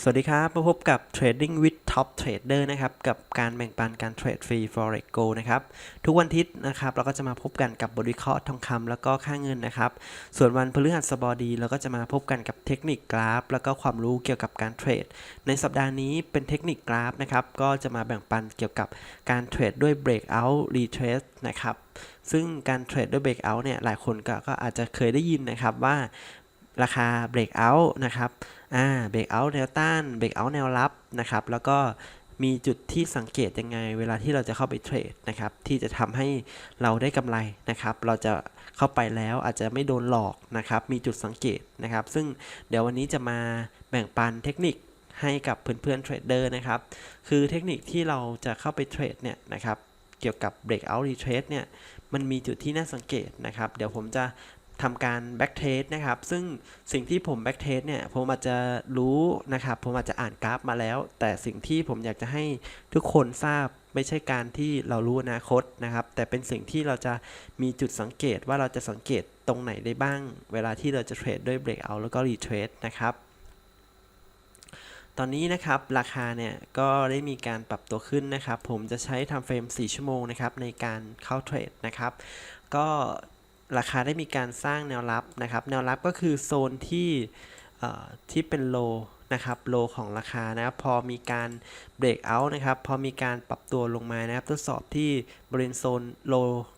สวัสดีครับ มาพบกับ Trading with Top Trader นะครับ กับการแบ่งปันการเทรดฟรี Forex Go นะครับ ทุกวันอาทิตย์นะครับ เราก็จะมาพบกันกับบทวิเคราะห์ทองคำแล้วก็ค่าเงินนะครับ ส่วนวันพฤหัสบดี เราก็จะมาพบกันกับเทคนิคกราฟ แล้วก็ความรู้เกี่ยวกับการเทรด ในสัปดาห์นี้เป็นเทคนิคกราฟนะครับ ก็จะมาแบ่งปันเกี่ยวกับการเทรดด้วย breakout retrace นะครับซึ่งการเทรดด้วย breakout เนี่ยหลายคนก็ก็อาจจะเคยได้ยินนะครับว่าราคา breakout นะครับ อ่า breakout แนวต้าน breakout แนวรับนะครับ แล้วก็มีจุดที่สังเกตยังไง เวลาที่เราจะเข้าไปเทรดนะครับ ที่จะทำให้เราได้กำไรนะครับ เราจะเข้าไปแล้วอาจจะไม่โดนหลอกนะครับ มีจุดสังเกตนะครับ ซึ่งเดี๋ยววันนี้จะมาแบ่งปันเทคนิคให้กับเพื่อนๆเทรดเดอร์นะครับ คือเทคนิคที่เราจะเข้าไปเทรดเนี่ยนะครับ เกี่ยวกับ breakout retrace เนี่ย มันมีจุดที่น่าสังเกตนะครับ เดี๋ยวผมจะ ทำการ back test นะครับ ซึ่งสิ่งที่ผม back test เนี่ย ผมอาจจะรู้นะครับ ผมอาจจะอ่านกราฟมาแล้ว แต่สิ่งที่ผมอยากจะให้ทุกคนทราบไม่ใช่การที่เรารู้อนาคตนะครับ แต่เป็นสิ่งที่เราจะมีจุดสังเกตว่าเราจะสังเกตตรงไหนได้บ้าง เวลาที่เราจะเทรดด้วย breakout แล้วก็ retrace นะครับ ตอนนี้นะครับราคาเนี่ยก็ได้มีการปรับตัวขึ้นนะครับ ผมจะใช้ทำเฟรม 4 ชั่วโมงนะครับในการเข้าเทรดนะครับ ก็ ราคาได้มีการสร้างแนวรับนะครับ แนวรับก็คือโซนที่ที่เป็นโลนะครับโลของราคานะครับพอมีการเบรกเอาท์นะครับพอมีการปรับตัวลงมานะครับทดสอบที่บริเวณโซนโล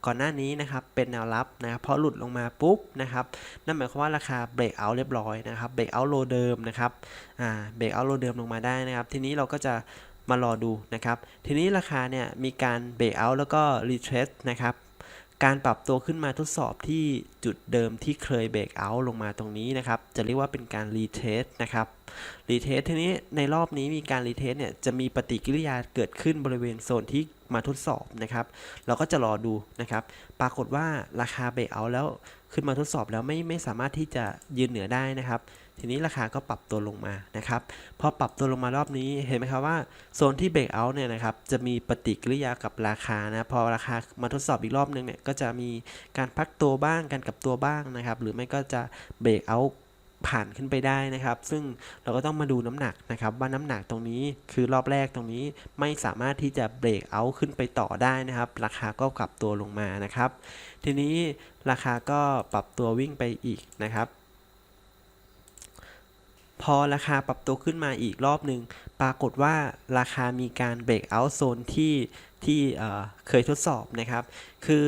ก่อนหน้านี้นะครับเป็นแนวรับนะครับพอหลุดลงมาปุ๊บนะครับนั่นหมายความว่าราคาเบรกเอาท์เรียบร้อยนะครับเบรกเอาท์โลเดิมนะครับอ่าเบรกเอาท์โลเดิมลงมาได้นะครับทีนี้เราก็จะมารอดูนะครับทีนี้ราคาเนี่ยมีการเบรกเอาท์แล้วก็รีเทรสนะครับ การปรับตัวขึ้นมาทดสอบที่จุดเดิมที่เคยเบรกเอาท์ลงมาตรงนี้นะครับ จะเรียกว่าเป็นการรีเทสนะครับรีเทสทีนี้ในรอบนี้มีการรีเทสเนี่ยจะมีปฏิกิริยาเกิดขึ้นบริเวณโซนที่มาทดสอบนะครับ เราก็จะรอดูนะครับ ปรากฏว่าราคาเบรกเอาท์แล้วขึ้นมาทดสอบแล้วไม่ไม่สามารถที่จะยืนเหนือได้นะครับ ทีนี้ราคาก็ปรับตัวลงมานะครับ พอปรับตัวลงมารอบนี้เห็นไหมครับว่าโซนที่เบรกเอาท์เนี่ยนะครับจะมีปฏิกิริยากับราคานะพอราคามาทดสอบอีกรอบนึงเนี่ยก็จะมีการพักตัวบ้างการกลับตัวบ้างนะครับ หรือไม่ก็จะเบรกเอาท์ผ่านขึ้นไปได้นะครับ ซึ่งเราก็ต้องมาดูน้ำหนักนะครับ ว่าน้ำหนักตรงนี้คือรอบแรกตรงนี้ไม่สามารถที่จะเบรกเอาท์ขึ้นไปต่อได้นะครับ ราคาก็กลับตัวลงมานะครับ ทีนี้ราคาก็ปรับตัววิ่งไปอีกนะครับ พอราคาปรับตัวขึ้นมาอีกรอบหนึ่งปรากฏว่าราคามีการเบรกเอาท์โซนที่ที่เคยทดสอบนะครับ คือ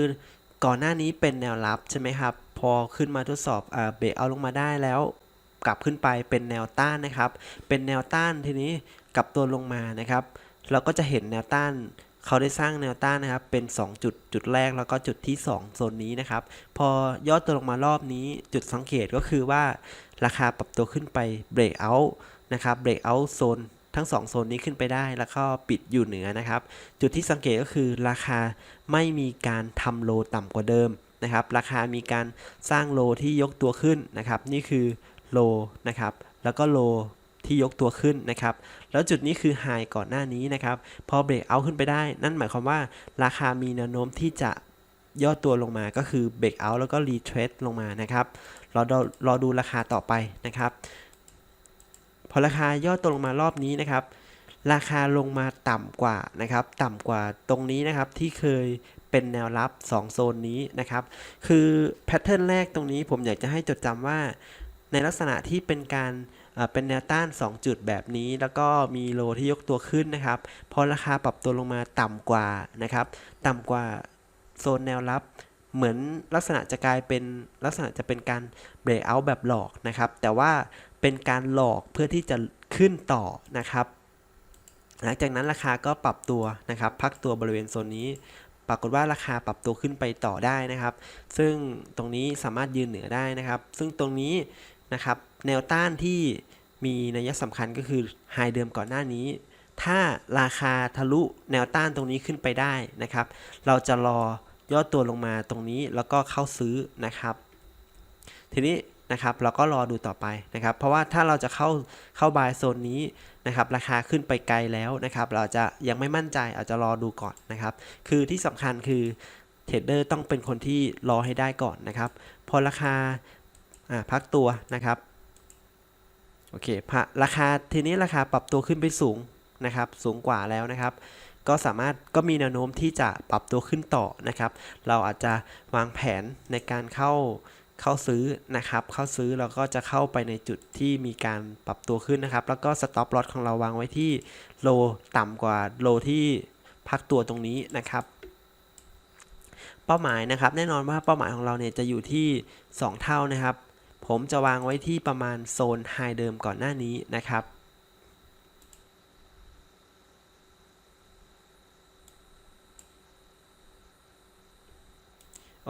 ก่อนหน้านี้เป็นแนวรับใช่ไหมครับ พอขึ้นมาทดสอบเบรกเอาลงมาได้แล้ว กลับขึ้นไปเป็นแนวต้านนะครับ เป็นแนวต้านทีนี้กลับตัวลงมานะครับ เราก็จะเห็นแนวต้านเขาได้สร้างแนวต้านนะครับ เป็น 2 จุดจุดแรกแล้วก็จุดที่ 2 โซนนี้นะครับ พอย่อตัวลงมารอบนี้จุดสังเกตก็คือว่า ราคาปรับตัวขึ้นไปเบรกเอาท์นะครับเบรกเอาท์โซนทั้ง 2 โซนนี้ขึ้นไปได้แล้วก็ปิดอยู่เหนือนะครับ จุดที่สังเกตก็คือราคาไม่มีการทำโลต่ำกว่าเดิมนะครับ ราคามีการสร้างโลที่ยกตัวขึ้นนะครับ นี่คือโลนะครับ แล้วก็โลที่ยกตัวขึ้นนะครับ แล้วจุดนี้คือไฮก่อนหน้านี้นะครับ พอเบรกเอาขึ้นไปได้ นั่นหมายความว่าราคามีแนวโน้มที่จะย่อตัวลงมาก็คือเบรกเอาแล้วก็รีเทรดลงมานะครับ รอดูรอดูราคาต่อไปนะครับ พอราคาย่อตัวลงมารอบนี้นะครับ ราคาลงมาต่ำกว่านะครับ ต่ำกว่าตรงนี้นะครับที่เคยเป็นแนวรับ 2 โซนนี้นะครับ คือแพทเทิร์นแรกตรงนี้ผมอยากจะให้จดจำว่าในลักษณะที่เป็นการเอ่อเป็นแนวต้าน 2 จุดแบบนี้ แล้วก็มีโลที่ยกตัวขึ้นนะครับพอราคาปรับตัวลงมาต่ำกว่านะครับ ต่ำกว่าโซนแนวรับ เหมือนลักษณะจะกลายเป็นลักษณะจะเป็นการเบรกเอาท์แบบหลอกนะครับ แต่ว่าเป็นการหลอกเพื่อที่จะขึ้นต่อนะครับ หลังจากนั้นราคาก็ปรับตัวนะครับ พักตัวบริเวณโซนนี้ ปรากฏว่าราคาปรับตัวขึ้นไปต่อได้นะครับ ซึ่งตรงนี้สามารถยืนเหนือได้นะครับ ซึ่งตรงนี้นะครับแนวต้านที่มีนัยสำคัญก็คือไฮเดิมก่อนหน้านี้ ถ้าราคาทะลุแนวต้านตรงนี้ขึ้นไปได้นะครับ เราจะรอ ย่อตัวลงมาตรงนี้แล้วก็เข้าซื้อนะครับ ทีนี้นะครับเราก็รอดูต่อไปนะครับ เพราะว่าถ้าเราจะเข้าเข้าบายโซนนี้นะครับ ราคาขึ้นไปไกลแล้วนะครับ เราจะยังไม่มั่นใจอาจจะรอดูก่อนนะครับ คือที่สำคัญคือเทรดเดอร์ต้องเป็นคนที่รอให้ได้ก่อนนะครับ พอราคาพักตัวนะครับโอเคราคาทีนี้ราคาปรับตัวขึ้นไปสูงนะครับ สูงกว่าแล้วนะครับ ก็สามารถก็มีแนวโน้มที่จะปรับตัวขึ้นต่อนะครับ เราอาจจะวางแผนในการเข้าเข้าซื้อนะครับ เข้าซื้อเราก็จะเข้าไปในจุดที่มีการปรับตัวขึ้นนะครับ แล้วก็สต็อปลอ s ของเราวางไว้ที่โลต่ำกว่าโลที่พักตัวตรงนี้นะครับ เป้าหมายนะครับ แน่นอนว่าเป้าหมายของเราเนี่ยจะอยู่ที่ 2 เท่านะครับ ผมจะวางไว้ที่ประมาณโซนไฮเดิมก่อนหน้านี้นะครับ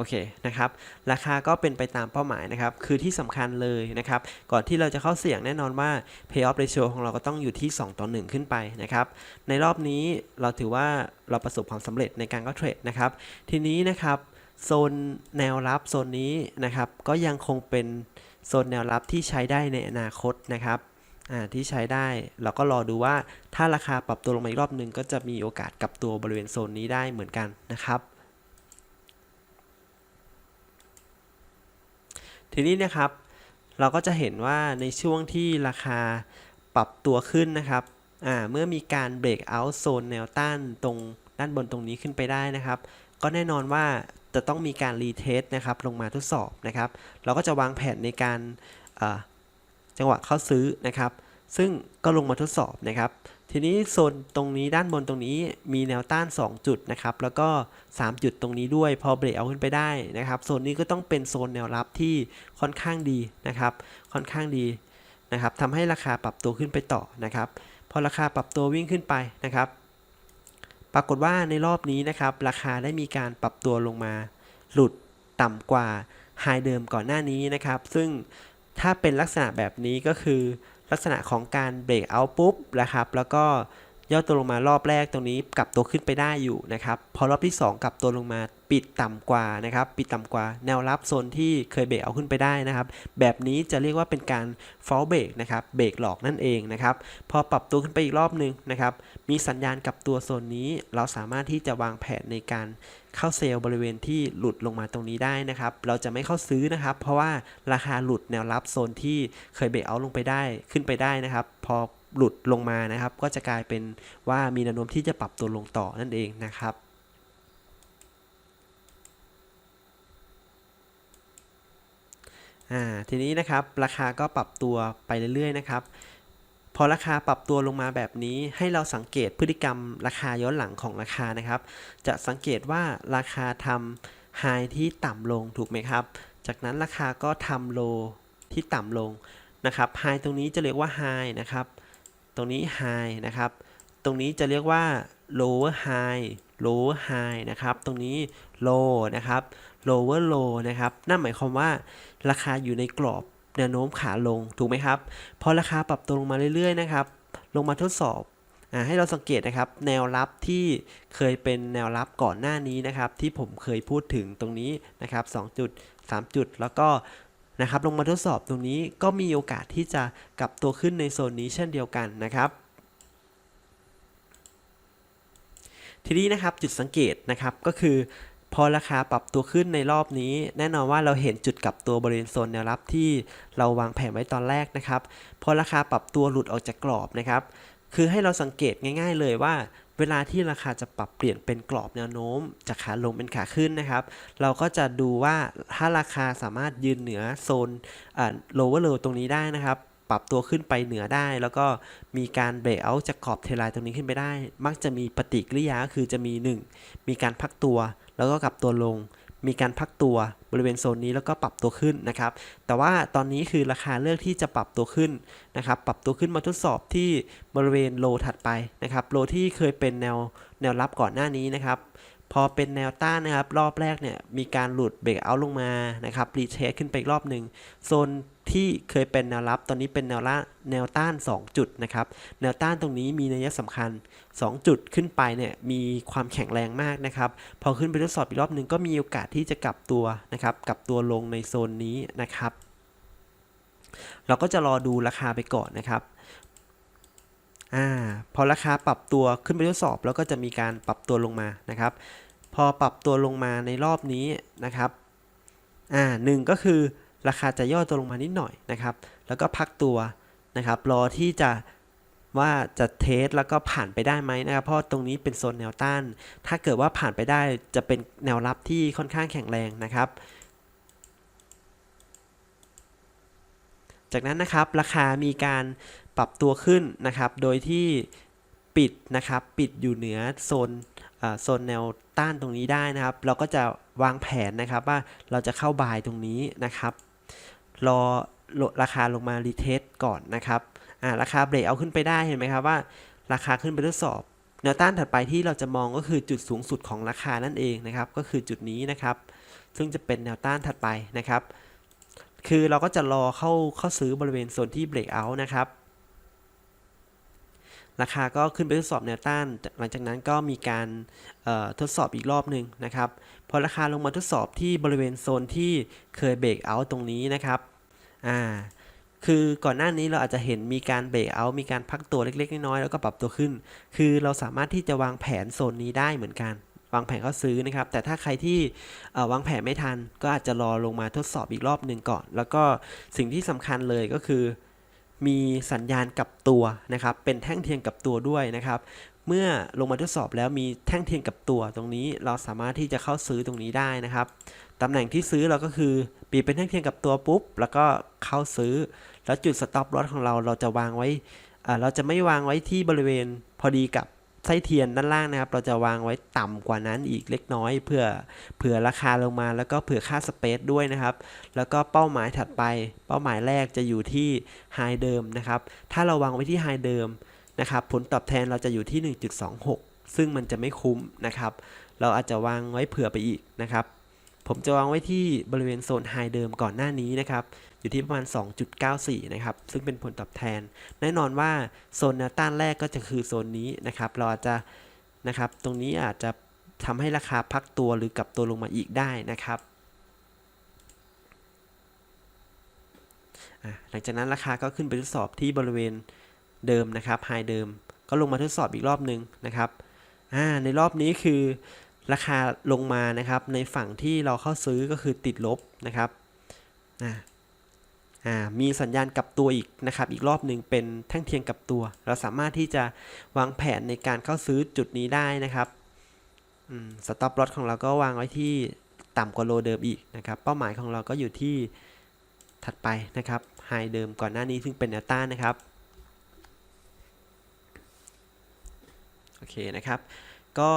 โอเคนะครับราคาก็เป็นไปตามเป้าหมายนะครับคือที่สำคัญเลยนะครับก่อนที่เราจะเข้าเสี่ยงแน่นอนว่า payoff ratio ของเราก็ต้องอยู่ที่ 2 ต่อ 1 ขึ้นไปนะครับในรอบนี้เราถือว่าเราประสบความสำเร็จในการเข้าเทรดนะครับทีนี้นะครับโซนแนวรับโซนนี้นะครับก็ยังคงเป็นโซนแนวรับที่ใช้ได้ในอนาคตนะครับที่ใช้ได้เราก็รอดูว่าถ้าราคาปรับตัวลงมาอีกรอบหนึ่งก็จะมีโอกาสกลับตัวบริเวณโซนนี้ได้เหมือนกันนะครับ ทีนี้นะครับ เราก็จะเห็นว่าในช่วงที่ราคาปรับตัวขึ้นนะครับเมื่อมีการเบรกเอาท์โซนแนวต้านตรงด้านบนตรงนี้ขึ้นไปได้นะครับ ก็แน่นอนว่าจะต้องมีการรีเทสนะครับลงมาทดสอบนะครับ เราก็จะวางแผนในการจังหวะเข้าซื้อนะครับ ซึ่งก็ลงมาทดสอบนะครับ ทีนี้โซนตรงนี้ด้านบนตรงนี้มีแนวต้าน 2 จุดนะครับ แล้วก็ 3 จุดตรงนี้ด้วยพอเบรกเอาขึ้นไปได้นะครับโซนนี้ก็ต้องเป็นโซนแนวรับที่ค่อนข้างดีนะครับ ค่อนข้างดีนะครับทำให้ราคาปรับตัวขึ้นไปต่อนะครับ พอราคาปรับตัววิ่งขึ้นไปนะครับ ปรากฏว่าในรอบนี้นะครับ ราคาได้มีการปรับตัวลงมา หลุดต่ำกว่าไฮเดิมก่อนหน้านี้นะครับ ซึ่งถ้าเป็นลักษณะแบบนี้ก็คือ ลักษณะของการเบรกเอาปุ๊บนะครับ แล้วก็ ย่อตัวลงมารอบแรกตรงนี้กลับตัวขึ้นไปได้อยู่นะครับพอรอบที่ 2 กลับตัวลงมาปิดต่ำกว่านะครับ ปิดต่ำกว่าแนวรับโซนที่เคยเบรกเอาขึ้นไปได้นะครับ แบบนี้จะเรียกว่าเป็นการ fall break นะครับเบรกหลอกนั่นเองนะครับ พอปรับตัวขึ้นไปอีกรอบหนึ่งนะครับ มีสัญญาณกลับตัวโซนนี้ เราสามารถที่จะวางแผนในการเข้าเซลล์บริเวณที่หลุดลงมาตรงนี้ได้นะครับ เราจะไม่เข้าซื้อนะครับ เพราะว่าราคาหลุดแนวรับโซนที่เคยเบรกเอาลงไปได้ขึ้นไปได้นะครับ พอ หลุดลงมานะครับ ก็จะกลายเป็นว่ามีแนวโน้มที่จะปรับตัวลงต่อนั่นเองนะครับอ่าทีนี้นะครับราคาก็ปรับตัวไปเรื่อยๆนะครับพอราคาปรับตัวลงมาแบบนี้ให้เราสังเกตพฤติกรรมราคาย้อนหลังของราคานะครับ จะสังเกตว่าราคาทำไฮที่ต่ำลงถูกไหมครับ จากนั้นราคาก็ทำโลที่ต่ำลงนะครับไฮตรงนี้จะเรียกว่าไฮนะครับ ตรงนี้ไฮนะครับ ตรงนี้จะเรียกว่า lower high lower high นะครับ ตรงนี้ low นะครับ lower low นะครับ นั่นหมายความว่าราคาอยู่ในกรอบแนวโน้มขาลง ถูกไหมครับ พอราคาปรับตัวลงมาเรื่อยๆ นะครับ ลงมาทดสอบอให้เราสังเกตนะครับ แนวรับที่เคยเป็นแนวรับก่อนหน้านี้นะครับ ที่ผมเคยพูดถึงตรงนี้นะครับ2จุด3จุดแล้วก็ นะครับลงมาทดสอบตรงนี้ก็มีโอกาสที่จะกลับตัวขึ้นในโซนนี้เช่นเดียวกันนะครับทีนี้นะครับจุดสังเกตนะครับก็คือ พอราคาปรับตัวขึ้นในรอบนี้ แน่นอนว่าเราเห็นจุดกลับตัวบริเวณโซนแนวรับที่เราวางแผนไว้ตอนแรกนะครับ พอราคาปรับตัวหลุดออกจากกรอบนะครับ คือให้เราสังเกตง่าย ๆ เลยว่า เวลาที่ราคาจะปรับเปลี่ยนเป็นกรอบแนวโน้ม จากขาลงเป็นขาขึ้นนะครับ เราก็จะดูว่าถ้าราคาสามารถยืนเหนือโซนอ่า lower low ตรงนี้ได้นะครับปรับตัวขึ้นไปเหนือได้ แล้วก็มีการเบรกเอาจากกรอบเทลายตรงนี้ขึ้นไปได้ มักจะมีปฏิกิริยาคือจะมี 1 มีการพักตัว แล้วก็กลับตัวลง มีการพักตัวบริเวณโซนนี้แล้วก็ปรับตัวขึ้นนะครับ แต่ว่าตอนนี้คือราคาเลือกที่จะปรับตัวขึ้นนะครับ ปรับตัวขึ้นมาทดสอบที่บริเวณโลถัดไปนะครับ โลที่เคยเป็นแนวแนวรับก่อนหน้านี้นะครับ พอเป็นแนวต้านนะครับ รอบแรกเนี่ย มีการหลุดเบรกเอาลงมานะครับรีเทสขึ้นไปอีกรอบหนึ่งโซนที่เคยเป็นแนวรับ ตอนนี้เป็นแนวละแนวต้าน 2 จุดนะครับ แนวต้านตรงนี้มีนัยสำคัญ 2 จุดขึ้นไปเนี่ยมีความแข็งแรงมากนะครับ พอขึ้นไปทดสอบอีกรอบหนึ่งก็มีโอกาสที่จะกลับตัวนะครับ กลับตัวลงในโซนนี้นะครับ เราก็จะรอดูราคาไปก่อนนะครับ อ่าพอราคาปรับตัวขึ้นไปทดสอบแล้วก็จะมีการปรับตัวลงมานะครับ พอปรับตัวลงมาในรอบนี้นะครับอ่าหนึ่งก็คือราคาจะย่อตัวลงมานิดหน่อยนะครับ แล้วก็พักตัวนะครับรอที่จะว่าจะเทสแล้วก็ผ่านไปได้ไหมนะครับ เพราะตรงนี้เป็นโซนแนวต้าน ถ้าเกิดว่าผ่านไปได้จะเป็นแนวรับที่ค่อนข้างแข็งแรงนะครับ จากนั้นนะครับราคามีการปรับตัวขึ้นนะครับ โดยที่ปิดนะครับปิดอยู่เหนือโซนโซนแนวต้านตรงนี้ได้นะครับ เราก็จะวางแผนนะครับว่าเราจะเข้าบายตรงนี้นะครับ รอลดราคาลงมารีเทสก่อนนะครับราคาเบรกเอาขึ้นไปได้เห็นไหมครับว่า ราคาขึ้นไปทดสอบแนวต้านถัดไปที่เราจะมองก็คือจุดสูงสุดของราคานั่นเองนะครับ ก็คือจุดนี้นะครับ ซึ่งจะเป็นแนวต้านถัดไปนะครับ คือเราก็จะรอเข้าเข้าซื้อบริเวณโซนที่เบรกเอาท์นะครับ ราคาก็ขึ้นไปทดสอบแนวต้าน หลังจากนั้นก็มีการทดสอบอีกรอบหนึ่งนะครับ พอราคาลงมาทดสอบที่บริเวณโซนที่เคยเบรกเอาท์ตรงนี้นะครับอ่าคือก่อนหน้านี้เราอาจจะเห็นมีการเบรกเอา มีการพักตัวเล็กๆ น้อยๆ แล้วก็ปรับตัวขึ้น คือเราสามารถที่จะวางแผนโซนนี้ได้เหมือนกัน วางแผนเข้าซื้อนะครับ แต่ถ้าใครที่วางแผนไม่ทัน ก็อาจจะรอลงมาทดสอบอีกรอบหนึ่งก่อน แล้วก็สิ่งที่สำคัญเลยก็คือ มีสัญญาณกับตัวนะครับ เป็นแท่งเทียนกับตัวด้วยนะครับ เมื่อลงมาทดสอบแล้วมีแท่งเทียนกับตัวตรงนี้ เราสามารถที่จะเข้าซื้อตรงนี้ได้นะครับตำแหน่งที่ซื้อเราก็คือปีเป็นแท่งเทียนกับตัวปุ๊บ แล้วก็เข้าซื้อ แล้วจุดสต็อปลอสของเราเราจะวางไว้เราจะไม่วางไว้ที่บริเวณพอดีกับ ไส้เทียนด้านล่างนะครับ เราจะวางไว้ต่ำกว่านั้นอีกเล็กน้อย เพื่อเผื่อราคาลงมาแล้วก็เผื่อค่าสเปซด้วยนะครับ แล้วก็เป้าหมายถัดไป เป้าหมายแรกจะอยู่ที่ไฮเดิมนะครับ ถ้าเราวางไว้ที่ไฮเดิมนะครับ ผลตอบแทนเราจะอยู่ที่ 1.26 ซึ่งมันจะไม่คุ้มนะครับ เราอาจจะวางไว้เผื่อไปอีกนะครับ ผมจะวางไว้ที่บริเวณโซนไฮเดิมก่อนหน้านี้นะครับ อยู่ที่ประมาณ 2.94 นะครับ ซึ่งเป็นผลตอบแทน แน่นอนว่าโซนแนวต้านแรกก็จะคือโซนนี้นะครับ เราอาจจะนะครับ ตรงนี้อาจจะทำให้ราคาพักตัวหรือกลับตัวลงมาอีกได้นะครับหลังจากนั้นราคาก็ขึ้นไปทดสอบที่บริเวณเดิมนะครับไฮเดิม ก็ลงมาทดสอบอีกรอบหนึ่งนะครับในรอบนี้คือ ราคาลงมานะครับในฝั่งที่เราเข้าซื้อก็คือติดลบนะครับอ่ามีสัญญาณกลับตัวอีกนะครับ อีกรอบหนึ่งเป็นแท่งเทียนกลับตัว เราสามารถที่จะวางแผนในการเข้าซื้อจุดนี้ได้นะครับสต็อปลอสของเราก็วางไว้ที่ต่ำกว่าโลเดิมอีกนะครับ เป้าหมายของเราก็อยู่ที่ถัดไปนะครับไฮเดิมก่อนหน้านี้ซึ่งเป็นแนวต้านนะครับโอเคนะครับ ก็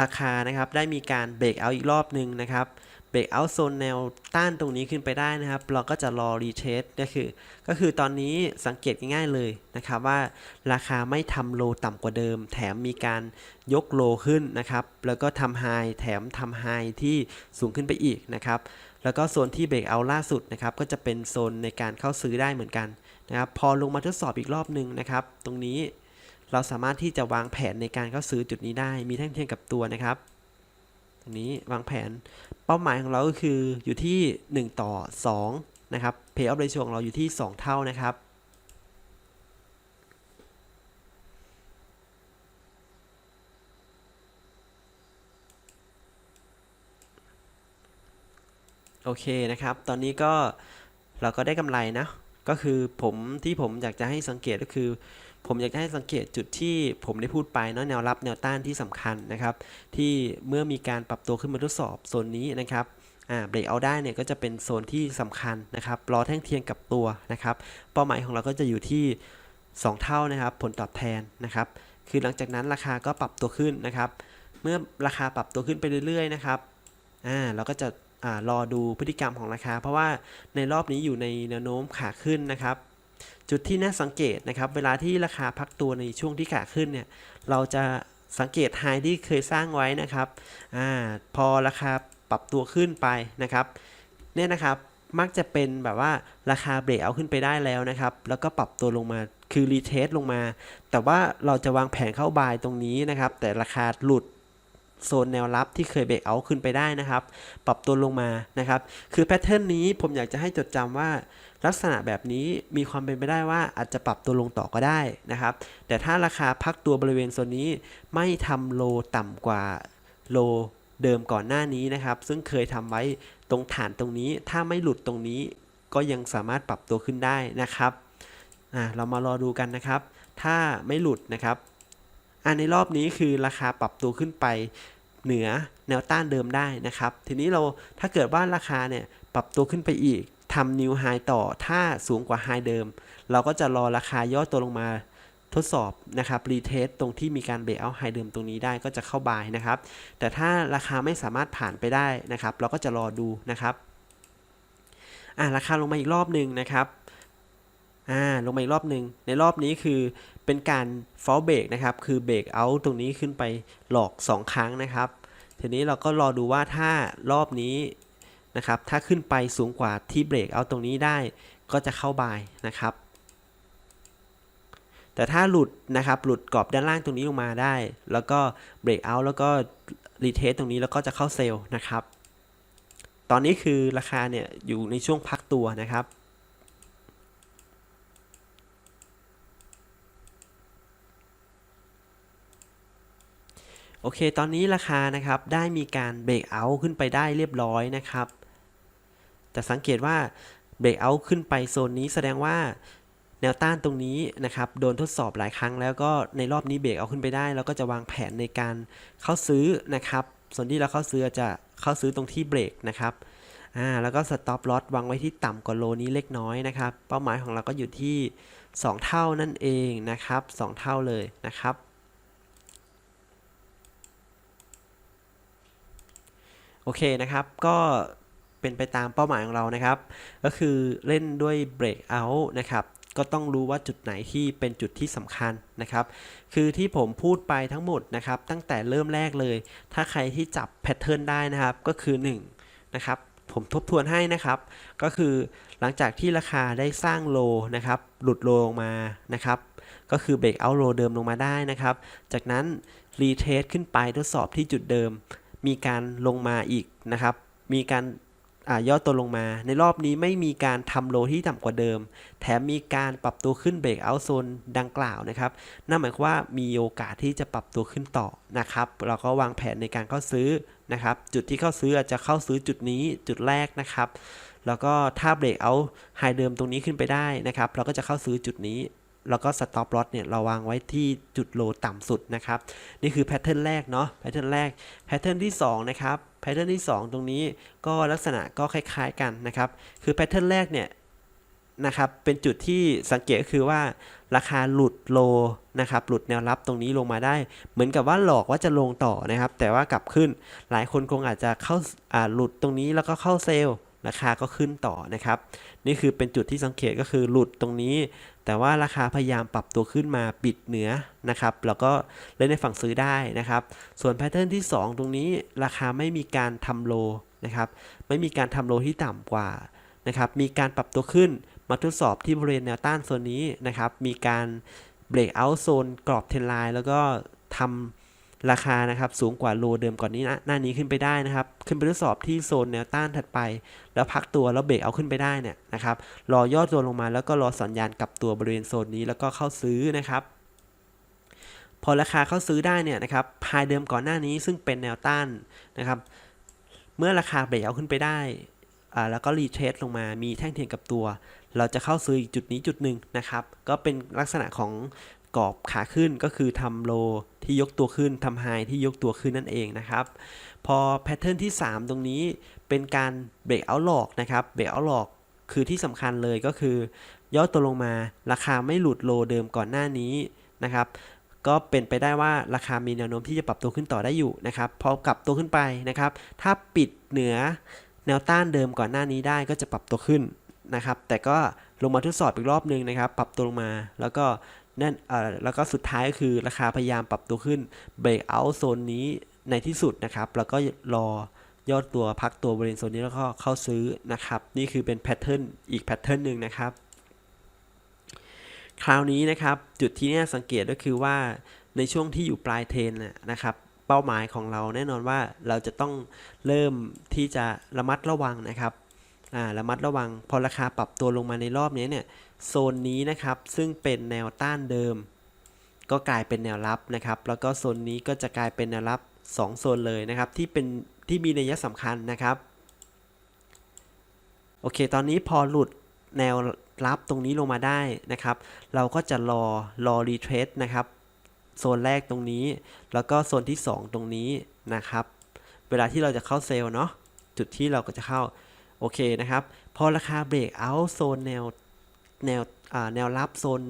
ราคานะครับได้มีการเบรกเอาอีกรอบหนึ่งนะครับเบรกเอาโซนแนวต้านตรงนี้ขึ้นไปได้นะครับ เราก็จะรอรีเทสก็คือ ก็คือตอนนี้สังเกตง่ายๆเลยนะครับว่าราคาไม่ทำโลต่ำกว่าเดิม แถมมีการยกโลขึ้นนะครับ แล้วก็ทำไฮแถมทำไฮที่สูงขึ้นไปอีกนะครับ แล้วก็โซนที่เบรกเอาล่าสุดนะครับ ก็จะเป็นโซนในการเข้าซื้อได้เหมือนกันนะครับ พอลงมาทดสอบอีกรอบหนึ่งนะครับ ตรงนี้ เราสามารถที่จะวางแผนในการเข้าซื้อจุดนี้ได้ มีแท่งเทียนกับตัวนะครับตรงนี้วางแผนเป้าหมายของเราก็คืออยู่ที่ 1 ต่อ 2 นะครับ Pay off ratio ของเราอยู่ที่ 2 เท่านะครับโอเคนะครับ ตอนนี้ก็เราก็ได้กำไรนะ ก็คือผมที่ผมอยากจะให้สังเกตก็คือ ผมอยากให้สังเกตจุดที่ผมได้พูดไปเนาะแนวรับแนวต้านที่สำคัญนะครับ ที่เมื่อมีการปรับตัวขึ้นมาทดสอบโซนนี้นะครับเบรกเอาได้เนี่ยก็จะเป็นโซนที่สำคัญนะครับรอแท่งเทียนกับตัวนะครับ เป้าหมายของเราก็จะอยู่ที่ 2 เท่านะครับ ผลตอบแทนนะครับ คือหลังจากนั้นราคาก็ปรับตัวขึ้นนะครับ เมื่อราคาปรับตัวขึ้นไปเรื่อยๆนะครับอ่าเราก็จะอรอดูพฤติกรรมของราคา เพราะว่าในรอบนี้อยู่ในแนวโน้มขาขึ้นนะครับ จุดที่น่าสังเกตนะครับ เวลาที่ราคาพักตัวในช่วงที่ขาขึ้นเนี่ย เราจะสังเกตไฮที่เคยสร้างไว้นะครับอพอราคาปรับตัวขึ้นไปนะครับเนี่ยนะครับมักจะเป็นแบบว่าราคาเบรกเอาขึ้นไปได้แล้วนะครับ แล้วก็ปรับตัวลงมาคือรีเทสลงมา แต่ว่าเราจะวางแผนเข้าบายตรงนี้นะครับ แต่ราคาหลุดโซนแนวรับที่เคยเบรกเอาขึ้นไปได้นะครับ ปรับตัวลงมานะครับ คือแพทเทิร์นนี้ผมอยากจะให้จดจำว่า ลักษณะแบบนี้มีความเป็นไปได้ว่าอาจจะปรับตัวลงต่อก็ได้นะครับ แต่ถ้าราคาพักตัวบริเวณโซนนี้ไม่ทำโลต่ำกว่าโลเดิมก่อนหน้านี้นะครับ ซึ่งเคยทำไว้ตรงฐานตรงนี้ ถ้าไม่หลุดตรงนี้ก็ยังสามารถปรับตัวขึ้นได้นะครับอ่าเรามารอดูกันนะครับ ถ้าไม่หลุดนะครับอ่าในรอบนี้คือราคาปรับตัวขึ้นไปเหนือแนวต้านเดิมได้นะครับ ทีนี้เราถ้าเกิดว่าราคาเนี่ยปรับตัวขึ้นไปอีก ทำนิวไฮต่อถ้าสูงกว่าไฮเดิม เราก็จะรอราคาย่อตัวลงมาทดสอบนะครับรีเทสตรงที่มีการเบรกเอาไฮเดิมตรงนี้ได้ก็จะเข้าบายนะครับ แต่ถ้าราคาไม่สามารถผ่านไปได้นะครับ เราก็จะรอดูนะครับอ่าราคาลงมาอีกรอบหนึ่งนะครับอ่าลงมาอีกรอบหนึ่งในรอบนี้คือเป็นการฟอลเบรกนะครับคือเบรกเอาตรงนี้ขึ้นไปหลอก 2 ครั้งนะครับ ทีนี้เราก็รอดูว่าถ้ารอบนี้ นะครับ ถ้าขึ้นไปสูงกว่าที่เบรกเอาตรงนี้ได้ ก็จะเข้าบายนะครับ แต่ถ้าหลุดนะครับ หลุดกรอบด้านล่างตรงนี้ลงมาได้ แล้วก็เบรกเอาแล้วก็รีเทสตรงนี้แล้วก็จะเข้าเซลล์นะครับ ตอนนี้คือราคาเนี่ยอยู่ในช่วงพักตัวนะครับโอเค ตอนนี้ราคานะครับ ได้มีการเบรกเอาขึ้นไปได้เรียบร้อยนะครับ แต่สังเกตว่าเบรกเอาขึ้นไปโซนนี้แสดงว่าแนวต้านตรงนี้นะครับโดนทดสอบหลายครั้งแล้วก็ในรอบนี้เบรกเอาขึ้นไปได้เราก็จะวางแผนในการเข้าซื้อนะครับ ส่วนที่เราเข้าซื้อจะเข้าซื้อตรงที่เบรกนะครับอ่าแล้วก็สต็อปลอสวางไว้ที่ต่ำกว่าโลนี้เล็กน้อยนะครับ เป้าหมายของเราก็อยู่ที่ 2 เท่านั่นเองนะครับ 2 เท่าเลยนะครับ โอเคนะครับก็ เป็นไปตามเป้าหมายของเรานะครับ ก็คือเล่นด้วย breakout นะครับก็ต้องรู้ว่าจุดไหนที่เป็นจุดที่สำคัญนะครับ คือที่ผมพูดไปทั้งหมดนะครับ ตั้งแต่เริ่มแรกเลย ถ้าใครที่จับแพทเทิร์นได้นะครับ ก็คือ1นะครับ ผมทบทวนให้นะครับ ก็คือหลังจากที่ราคาได้สร้างโลนะครับ หลุดโลลงมานะครับ ก็คือเบรกเอาโลเดิมลงมาได้นะครับ จากนั้นรีเทสขึ้นไปทดสอบที่จุดเดิม มีการลงมาอีกนะครับ มีการ ย่อตัวลงมา ในรอบนี้ไม่มีการทำโลที่ต่ำกว่าเดิม แถมมีการปรับตัวขึ้นเบรกเอาโซนดังกล่าวนะครับ นั่นหมายความว่ามีโอกาสที่จะปรับตัวขึ้นต่อนะครับ เราก็วางแผนในการเข้าซื้อนะครับ จุดที่เข้าซื้ออาจจะเข้าซื้อจุดนี้จุดแรกนะครับ แล้วก็ถ้าเบรกเอาไฮเดิมตรงนี้ขึ้นไปได้นะครับ เราก็จะเข้าซื้อจุดนี้แล้วก็สต็อปลอสเนี่ยเราวางไว้ที่จุดโลต่ำสุดนะครับ นี่คือแพทเทิร์นแรกเนาะแพทเทิร์นแรกแพทเทิร์นที่2นะครับ แพทเทิร์นที่ 2 ตรงนี้ก็ลักษณะก็คล้ายๆกันนะครับ คือแพทเทิร์นแรกเนี่ยนะครับเป็นจุดที่สังเกตก็คือว่าราคาหลุดโลนะครับหลุดแนวรับตรงนี้ลงมาได้ เหมือนกับว่าหลอกว่าจะลงต่อนะครับ แต่ว่ากลับขึ้นหลายคนคงอาจจะเข้าอ่าหลุดตรงนี้แล้วก็เข้าเซลล์ ราคาก็ขึ้นต่อนะครับ นี่คือเป็นจุดที่สังเกตก็คือหลุดตรงนี้ แต่ว่าราคาพยายามปรับตัวขึ้นมาปิดเหนือนะครับ แล้วก็เล่นในฝั่งซื้อได้นะครับ ส่วนแพทเทิร์นที่ 2 ตรงนี้ราคาไม่มีการทำโลนะครับ ไม่มีการทำโลที่ต่ำกว่านะครับ มีการปรับตัวขึ้นมาทดสอบที่บริเวณแนวต้านโซนนี้นะครับ มีการเบรกเอาท์โซนกรอบเทรนไลน์แล้วก็ทำ ราคานะครับสูงกว่าโลเดิมก่อนนี้นะหน้านี้ขึ้นไปได้นะครับ ขึ้นไปทดสอบที่โซนแนวต้านถัดไป แล้วพักตัวแล้วเบรกเอาขึ้นไปได้เนี่ยนะครับรอย่อตัวลงมาแล้วก็รอสัญญาณกลับตัวบริเวณโซนนี้แล้วก็เข้าซื้อนะครับพอราคาเข้าซื้อได้เนี่ยนะครับพายเดิมก่อนหน้านี้ซึ่งเป็นแนวต้านนะครับ เมื่อราคาเบรกเอาขึ้นไปได้อ่าแล้วก็รีเทสลงมามีแท่งเทียนกับตัว เราจะเข้าซื้ออีกจุดนี้จุดหนึ่งนะครับ ก็เป็นลักษณะของ กรอบขาขึ้นก็คือทำโลที่ยกตัวขึ้นทำไฮที่ยกตัวขึ้นนั่นเองนะครับ พอแพทเทิร์นที่ 3 ตรงนี้เป็นการเบรกเอาหลอกนะครับเบรกเอาหลอกคือที่สำคัญเลยก็คือย่อตัวลงมาราคาไม่หลุดโลเดิมก่อนหน้านี้นะครับก็เป็นไปได้ว่าราคามีแนวโน้มที่จะปรับตัวขึ้นต่อได้อยู่นะครับพอกลับตัวขึ้นไปนะครับ ถ้าปิดเหนือแนวต้านเดิมก่อนหน้านี้ได้ก็จะปรับตัวขึ้นนะครับ แต่ก็ลงมาทดสอบอีกรอบนึงนะครับ ปรับตัวลงมาแล้วก็ นั่นเอ่อแล้วก็สุดท้ายก็คือราคาพยายามปรับตัวขึ้นเบรกเอาโซนนี้ในที่สุดนะครับ แล้วก็รอยอดตัวพักตัวบริเวณโซนนี้แล้วก็เข้าซื้อนะครับ นี่คือเป็นแพทเทิร์นอีกแพทเทิร์นหนึ่งนะครับ คราวนี้นะครับจุดที่น่าสังเกตก็คือว่าในช่วงที่อยู่ปลายเทรนนะครับ เป้าหมายของเราแน่นอนว่าเราจะต้องเริ่มที่จะระมัดระวังนะครับ ระมัดระวัง พอราคาปรับตัวลงมาในรอบนี้เนี่ยโซนนี้นะครับซึ่งเป็นแนวต้านเดิม ก็กลายเป็นแนวรับนะครับ แล้วก็โซนนี้ก็จะกลายเป็นแนวรับ 2 โซนเลยนะครับ ที่เป็นที่มีนัยสำคัญนะครับโอเค ตอนนี้พอหลุดแนวรับตรงนี้ลงมาได้นะครับ เราก็จะรอรอรีเทรสนะครับ โซนแรกตรงนี้ แล้วก็โซนที่ 2 ตรงนี้นะครับ เวลาที่เราจะเข้าเซลล์เนาะ จุดที่เราก็จะเข้า โอเคนะครับ พอราคาเบรกเอาโซนแนวแนวแนวรับโซน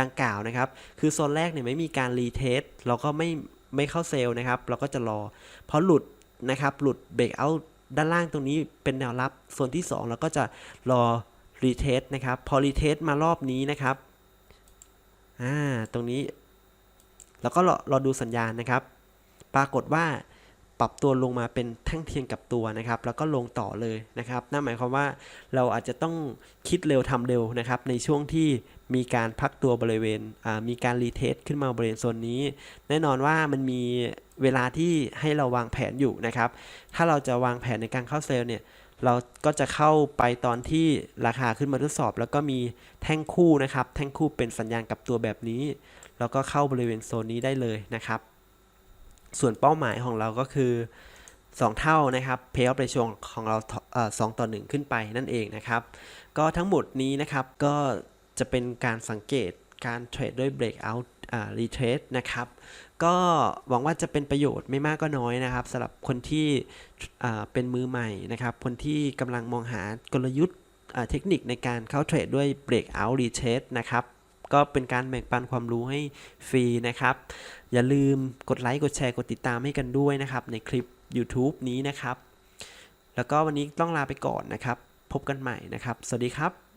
ดังกล่าวนะครับ คือโซนแรกเนี่ยไม่มีการรีเทสเราก็ไม่ไม่เข้าเซลล์นะครับ เราก็จะรอ พอหลุดนะครับ หลุดเบรกเอาด้านล่างตรงนี้เป็นแนวรับโซนที่ 2 เราก็จะรอรีเทสนะครับ พอรีเทสมารอบนี้นะครับ อ่า ตรงนี้ แล้วก็รอรอดูสัญญาณนะครับ ปรากฏว่า ปรับตัวลงมาเป็นแท่งเทียนกับตัวนะครับ แล้วก็ลงต่อเลยนะครับนั่นหมายความว่าเราอาจจะต้องคิดเร็วทำเร็วนะครับ ในช่วงที่มีการพักตัวบริเวณมีการรีเทสขึ้นมาบริเวณโซนนี้ แน่นอนว่ามันมีเวลาที่ให้เราวางแผนอยู่นะครับ ถ้าเราจะวางแผนในการเข้าเซลล์เนี่ยเราก็จะเข้าไปตอนที่ราคาขึ้นมาทดสอบ แล้วก็มีแท่งคู่นะครับ แท่งคู่เป็นสัญญาณกลับตัวแบบนี้ แล้วก็เข้าบริเวณโซนนี้ได้เลยนะครับ ส่วนเป้าหมายของเราก็คือ 2 เท่านะครับ payoff ratio ของเราเอ่อ2ต่อ 1 ขึ้นไปนั่นเองนะครับ ก็ทั้งหมดนี้นะครับก็จะเป็นการสังเกตการเทรดด้วย breakout อ่า retrace นะครับ ก็หวังว่าจะเป็นประโยชน์ไม่มากก็น้อยนะครับสำหรับคนที่เป็นมือใหม่นะครับ คนที่กำลังมองหากลยุทธ์เทคนิคในการเข้าเทรดด้วย breakout retrace นะครับ ก็เป็นการแบ่งปันความรู้ให้ฟรีนะครับ อย่าลืมกดไลค์กดแชร์กดติดตามให้กันด้วยนะครับ ในคลิป YouTube นี้นะครับ แล้วก็วันนี้ต้องลาไปก่อนนะครับ พบกันใหม่นะครับ สวัสดีครับ